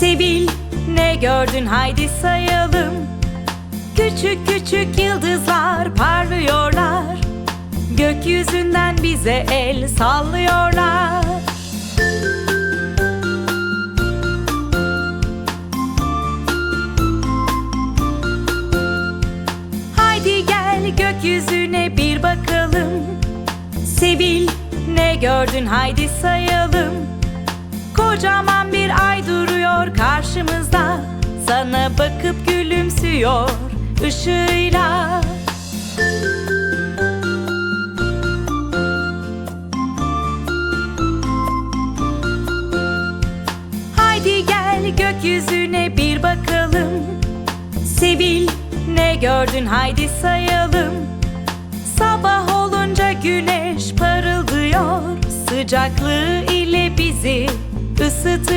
Sevil ne gördün? Haydi sayalım. Küçük küçük yıldızlar parlıyorlar. Gökyüzünden bize el sallıyorlar. Haydi gel gökyüzüne bir bakalım. Sevil ne gördün? Haydi sayalım. Kocaman bir ay karşımızda. Sana bakıp gülümsüyor ışığıyla. Haydi gel gökyüzüne bir bakalım. Sevil ne gördün? Haydi sayalım. Sabah olunca güneş parıldıyor. Sıcaklığı ile bizi ısıtıyor